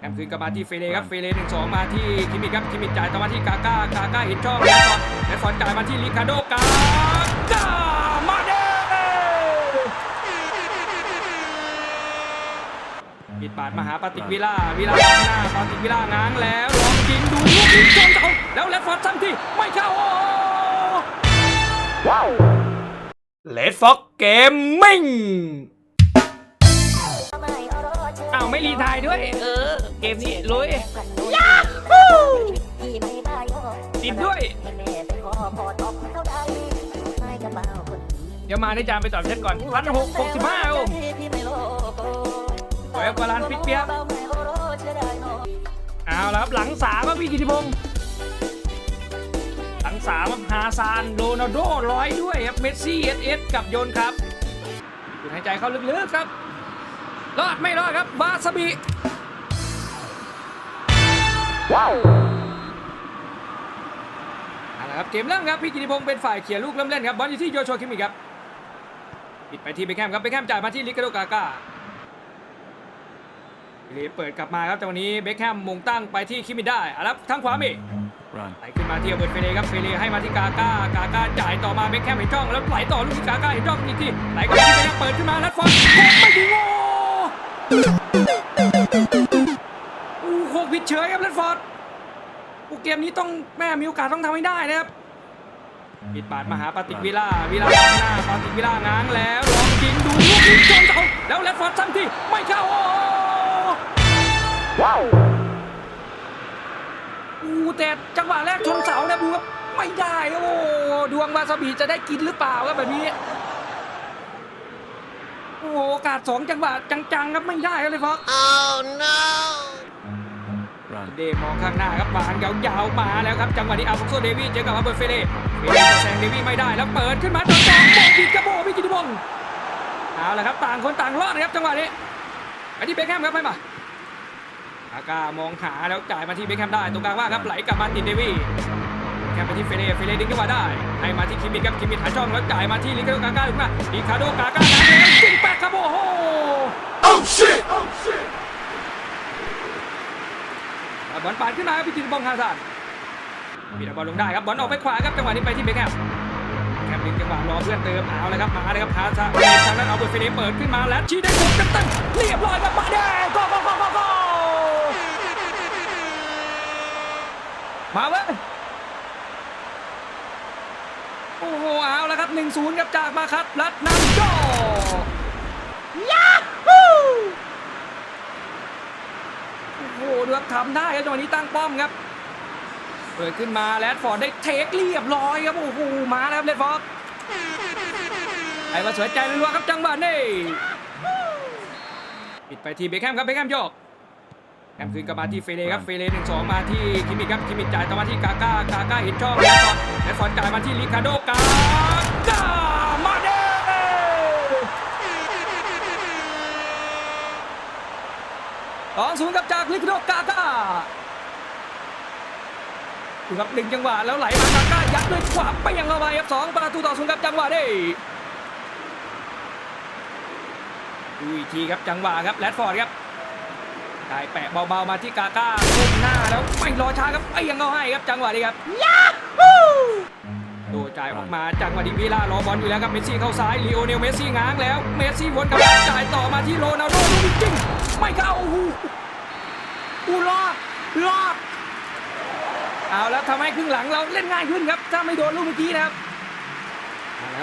แอมคืนกลับมาที่เฟเล่ครับเฟเล่หนึ่งสองมาที่คิมมิกครับคิมมิกจ่ายต่อมาที่กาก้ากาก้าเห็นช่องแล้วฟอนแล้วฟอนจ่ายมาที่ลิคาโดกาก้ามาเด้ปิดปาดมาหาปาติกวิล่าวิล่าข้างหน้าปาติกวิล่าง้างแล้วลองยิงดูลูกยิงชนเสาแล้วแลดฟอร์ดซ้ำที่ไม่เข้าโอ้เลดฟ็อกเกมมิ่งอ้าวไม่รีไทายด้วย เออเก มนี้ลุยยาฮูติดด้วย เดี๋ยวมาได้จานไปตอบเช็ดก่อนพันหกหกสิบห้าโอ้สวยครับกว่าร้านปิ๊กเปียกเอาละครับหลังสามครับพี่กิติพงศ์หลังสามครับฮาซานโรนัลโดร้อยด้วยครับเมสซี่เอสเอสกับโยนครับสูดหายใจเข้าลึกๆครับรอดไม่รอดครับบาสบี เอาละครับเกมเริ่มครับพี่กิติพงศ์เป็นฝ่ายเขี่ยลูกเริ่มเล่นครับบอลอยู่ที่โยชัวคิมมิกครับปิดไปที่เบคแฮมครับเบคแฮมจ่ายมาที่ลิคาโดกาก้าลีเปิดกลับมาครับจังหวะนี้เบคแฮมมงตั้งไปที่คิมมิได้เอาละครับทางขวามี Run. ไหลขึ้นมาที่อเบิร์ตเฟเล่ครับเฟเล่ให้มาที่กาก้ากาก้าจ่ายต่อมาเบคแฮมเห็นช่องแล้วไหลต่อลูกที่กาก้าเห็นช่องอีกทีไหลกลับมาที่เบคแฮมเปิดขึ้นมาแล้วฟอนโคกไม่ถึงโอ้ โอ้โหผิดเฉยครับเลดฟอร์ดโอ้เกมนี้ต้องแม่มีโอกาสต้องทำให้ได้นะครับปิดปาดมาหาปาติกวิล่าวิล่าข้างหน้าปาติกวิล่าง้างแล้วลองยิงดูลูกยิงชนเสาแล้วเลดฟอร์ดซ้ำที่ไม่เข้าโอ้โอ้แต่จังหวะแรกชนเสานะดูครับไม่ได้โอ้ดวงวาซาบิจะได้กินหรือเปล่าครับแบบนี้โอ้โอกาสสองจังหวะจังๆครับไม่ได้เลยฟอก Run. เดมองข้างหน้าครับวางยาวๆมาแล้วครับจังหวะนี้อัลฟองโซเดวี่เจอกับอัลเบิร์ตเฟเล่เฟเล่แซงเดวี่ไม่ได้แล้วเปิดขึ้นมาตรงกลางโบกผิดกระโบพี่กิติพงศ์เอาละครับต่างคนต่างรอดนะครับจังหวะนี้ไปที่เบคแฮมครับให้มาอากามองหาแล้วจ่ายมาที่เบคแฮมได้ตรงกลางว่าครับไหลกลับมาติดเดวี่แคมไปที่เฟเล่เฟเล่ดึงขึ้นมาได้ให้มาที่คิมมิกครับคิมมิกหาช่องแล้วจ่ายมาที่ลิคาโดกาก้าถึงมาลิคาโดกาก้าแล้วจิงแปกรับโอ้โห เอา บอลปาดขึ้นมาครับพิจิตรบองฮาซานมีดบอลลงได้ครับบอลออกไปขวาครับจังหวะนี้ไปที่เบคแฮมแคมดึงจังหวะรอเพื่อนเติมเอาเลยครับมาเลยครับฮาซานทางนั้นเอาเบอร์เฟเดเปิดขึ้นมาแล้วชี้ได้ถูกเต็มๆเรียบร้อยครับมาแดงกโกโกโกโกมาเว้ยโอ้โหเอาแล้วครับ 1-0 ครับจากมาคัดรัดนันโดยาฮู โอ้โหดูครับทำได้ครับจังหวะนี้ตั้งป้อมครับ เปิดขึ้นมาแรดฟอร์ดได้เทคเรียบร้อยครับโอ้โหมาแล้วครับแรดฟอร์ดไอ้มาสวยใจรัวครับจังหวะนี้ปิดไปที่เบคแฮมครับเบคแฮมโยกแฮมคืนกลับมาที่เฟเล่ครับเฟเล่หนึ่งสองมาที่คิมมิกครับคิมมิกจ่ายต่อมาที่กาก้ากาก้าเห็นช่องแรดฟอร์ดแรดฟอร์ดจ่ายมาที่ลิคาโดกาก้า ศูนย์กับจากลิคโดกาก้าดูครับหนึ่งจังหวะแล้วไหลมากาก้ายัดด้วยขวาไปยังเข้าไปครับสองประตูต่อศูนย์ครับจังหวะนี้ดูอีกทีครับจังหวะครับแรดฟอร์ดครับได้แปะเบาๆมาที่กาก้าก้มหน้าแล้วไม่รอช้าครับไปยังเข้าให้ครับจังหวะนี้ครับยาฮูดูจ่ายออกมาจังหวะนี้วีลารอบอลอยู่แล้วครับเมสซี่เข้าซ้ายลีโอเนลเมสซี่ง้างแล้วเมสซี่วนกลับจ่ายต่อมาที่โรนัลโดลูกจริงไม่เข้า โอ้โหอูรอดรอด เอาแล้วทำให้ครึ่งหลังเราเล่นง่ายขึ้นครับ ถ้าไม่โดนลูกเมื่อกี้นะครับ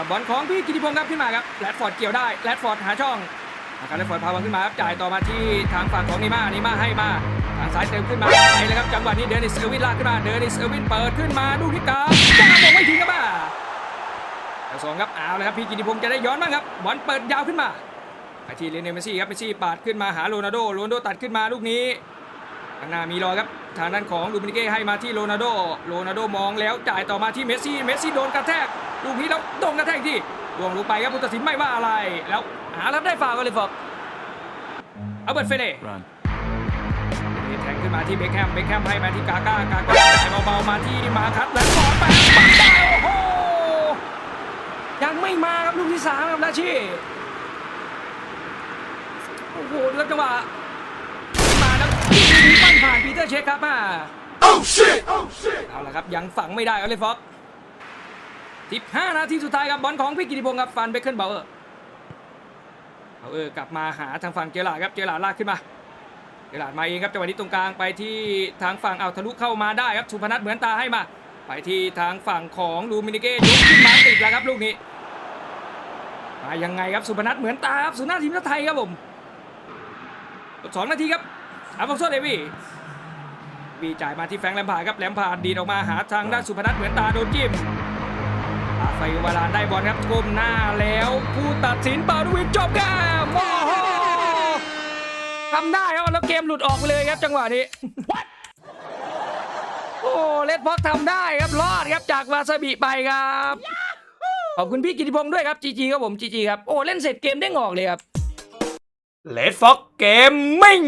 บอลของพี่กิติพงศ์ครับขึ้นมาครับแรดฟอร์ดเกี่ยวได้แรดฟอร์ดหาช่องนะครับแรดฟอร์ดพาบอลขึ้นมาครับจ่ายต่อมาที่ทางฝั่งของนีมานีมาให้มาทางซ้ายเติมขึ้นมาไปเลยครับจังหวะนี้เดนิสเออร์วินลากขึ้นมาเดนิสเออร์วินเปิดขึ้นมาดูที่กลางจ้าบอลไม่ถึงครับบ้าแต่สองครับเอาเลยครับพี่กิติพงศ์จะได้ย้อนบ้างครับบอลเปิดยาวขึ้นมาไปที่เลนเนลเมซี่ครับเมซี่ปาดขึ้นมาหาโรนัลโดโรนัลโดตัดขึ้นมาลูกนี้ ข้างหน้ามีรอยครับทางด้านของลูมินิเก้ให้มาที่โรนัลโดโรนัลโดมองแล้วจ่ายต่อมาที่เมสซี่เมสซี่โดนกระแทกลูกนี้แล้วโดนกระแทกอีกที่ดวงลงไปครับผู้ตัดสินไม่ว่าอะไร แล้วหารับได้ฟาวล์กันเลยฟอกเอาเบิร์ตเฟเล่ Run. แทงขึ้นมาที่เบคแฮมเบคแฮมให้มาที่กาก้ากาก้าจ่ายเบาๆมาที่มาคัตแล้วบอลไปปัดได้โอ้โหยังไม่มาครับลูกที่สามครับนาชีโอ้โหดูครับจังหวะ มาแล้วยิงช็คครับมา Oh shit! Oh shit! เอาละครับยังฝังไม่ได้ออลิฟอก15 นาทีสุดท้ายครับบอลของพี่กิติพงศ์ครับฟันเบคเคิลเบลเออร์เบลเออร์กลับมาหาทางฝั่งเจอหลาดครับเจอหลาดลากขึ้นมาเจอหลาดมาเองครับจังหวะนี้ตรงกลางไปที่ทางฝั่งเอาทะลุเข้ามาได้ครับสุพนัทเหมือนตาให้มา ไปที่ทางฝั่งของลูมินิเก้ยกขึ้นมาติดแล้วครับลูกนี้มายังไงครับสุพนัทเหมือนตาครับสุนาทีมชาติไทยครับผมสองนาทีครับ อาฟองโซเดวี่วีจ่ายมาที่แฟรงค์แลมพาร์ดครับแลมพาร์ดดีดออกมาหาทางด้านสุพนัทเหมือนตาโดนจิ้มอาไฟวาลานได้บอลครับก้มหน้าแล้วผู้ตัดสินเป่าลูกวินจบเกมโอ้โหทำได้ครับแล้วเกมหลุดออกไปเลยครับจังหวะนี้โอ้เลดพ็อกทำได้ครับรอดครับจากวาซาบิไปครับขอบคุณพี่กิติพงศ์ด้วยครับจีจีครับผมจีจีครับโอ้เล่นเสร็จเกมได้งออกเลยครับเลดฟ็อกเกมมิ่ง